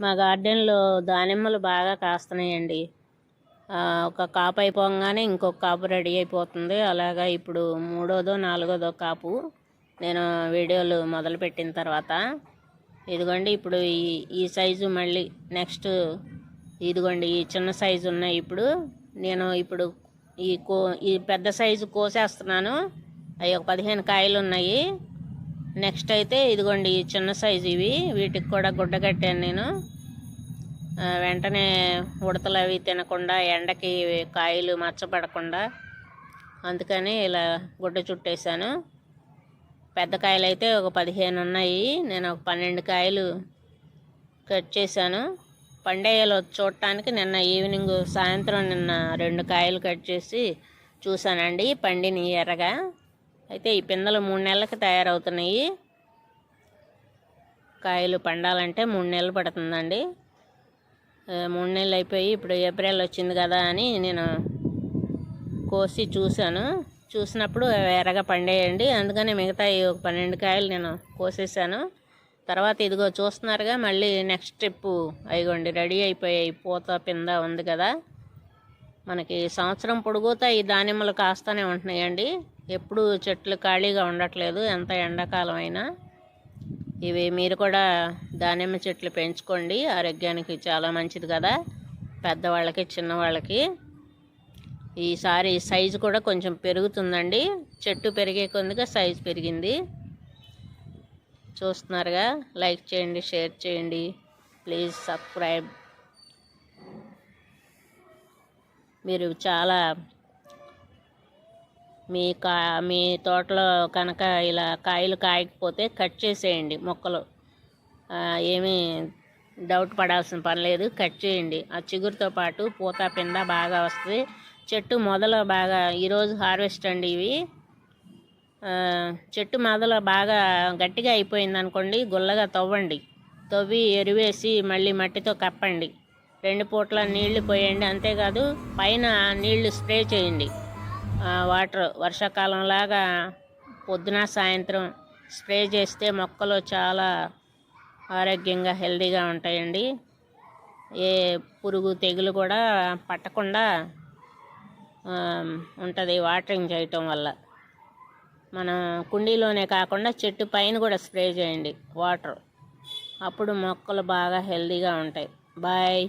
మా గార్డెన్లో దానిమ్మలు బాగా కాస్తున్నాయండి. ఒక కాపు అయిపోగానే ఇంకొక కాపు రెడీ అయిపోతుంది. అలాగా ఇప్పుడు మూడోదో నాలుగోదో కాపు నేను వీడియోలు మొదలుపెట్టిన తర్వాత ఇదిగోండి ఇప్పుడు ఈ ఈ సైజు మళ్ళీ నెక్స్ట్ ఇదిగోండి ఈ చిన్న సైజు ఉన్నాయి ఇప్పుడు. నేను ఇప్పుడు ఈ కో ఈ పెద్ద సైజు కోసేస్తున్నాను. అవి ఒక పదిహేను కాయలు ఉన్నాయి. నెక్స్ట్ అయితే ఇదిగోండి చిన్న సైజు ఇవి. వీటికి కూడా గుడ్డ కట్టాను నేను. వెంటనే ఉడతలు అవి తినకుండా ఎండకి కాయలు మచ్చపడకుండా అందుకని ఇలా గుడ్డ చుట్టేశాను. పెద్ద కాయలు అయితే ఒక పదిహేను ఉన్నాయి. నేను ఒక పన్నెండు కాయలు కట్ చేశాను. పండేయలు చూడటానికి నిన్న ఈవినింగ్ సాయంత్రం నిన్న రెండు కాయలు కట్ చేసి చూశానండి పండిని ఎర్రగా. అయితే ఈ పిందెలు మూడు నెలలకు తయారవుతున్నాయి. కాయలు పండాలంటే మూడు నెలలు పడుతుందండి. మూడు నెలలు అయిపోయి ఇప్పుడు ఏప్రిల్ వచ్చింది కదా అని నేను కోసి చూశాను. చూసినప్పుడు ఎర్రగా పండేయండి. అందుకని మిగతా ఈ ఒక పన్నెండు కాయలు నేను కోసేసాను. తర్వాత ఇదిగో చూస్తున్నారుగా మళ్ళీ నెక్స్ట్ ట్రిప్పు అయిగోండి రెడీ అయిపోయాయి. పూత పింద ఉంది కదా. మనకి సంవత్సరం పొడుగుతా ఈ దానిమ్మలు కాస్తూనే ఉంటున్నాయండి. ఎప్పుడు చెట్లు ఖాళీగా ఉండట్లేదు ఎంత ఎండాకాలం అయినా ఇవి మీరు కూడా దానిమ్మ చెట్లు పెంచుకోండి ఆరోగ్యానికి చాలా మంచిది కదా పెద్దవాళ్ళకి చిన్నవాళ్ళకి. ఈసారి సైజు కూడా కొంచెం పెరుగుతుందండి. చెట్టు పెరిగే కొద్దిగా సైజు పెరిగింది. చూస్తున్నారుగా లైక్ చేయండి షేర్ చేయండి. Please subscribe. మీరు చాలా మీ కా మీ తోటలో కనుక ఇలా కాయలు కాయకపోతే కట్ చేసేయండి మొక్కలు. ఏమీ డౌట్ పడాల్సిన పని లేదు. కట్ చేయండి. ఆ చిగురుతో పాటు పూత పిండ బాగా వస్తుంది. చెట్టు మొదలు బాగా ఈరోజు హార్వెస్ట్ అండి ఇవి. చెట్టు మొదలు బాగా గట్టిగా అయిపోయింది అనుకోండి గుల్లగా తవ్వండి. తవ్వి ఎరువేసి మళ్ళీ మట్టితో కప్పండి. రెండు పూట్ల నీళ్ళు పోయండి. అంతేకాదు పైన నీళ్ళు స్ప్రే చేయండి. వాటర్ వర్షాకాలంలాగా పొద్దున సాయంత్రం స్ప్రే చేస్తే మొక్కలు చాలా ఆరోగ్యంగా హెల్దీగా ఉంటాయండి. ఏ పురుగు తెగులు కూడా పట్టకుండా ఉంటుంది వాటరింగ్ చేయటం వల్ల. మనం కుండీలోనే కాకుండా చెట్టు పైన కూడా స్ప్రే చేయండి వాటర్. అప్పుడు మొక్కలు బాగా హెల్దీగా ఉంటాయి. బాయ్.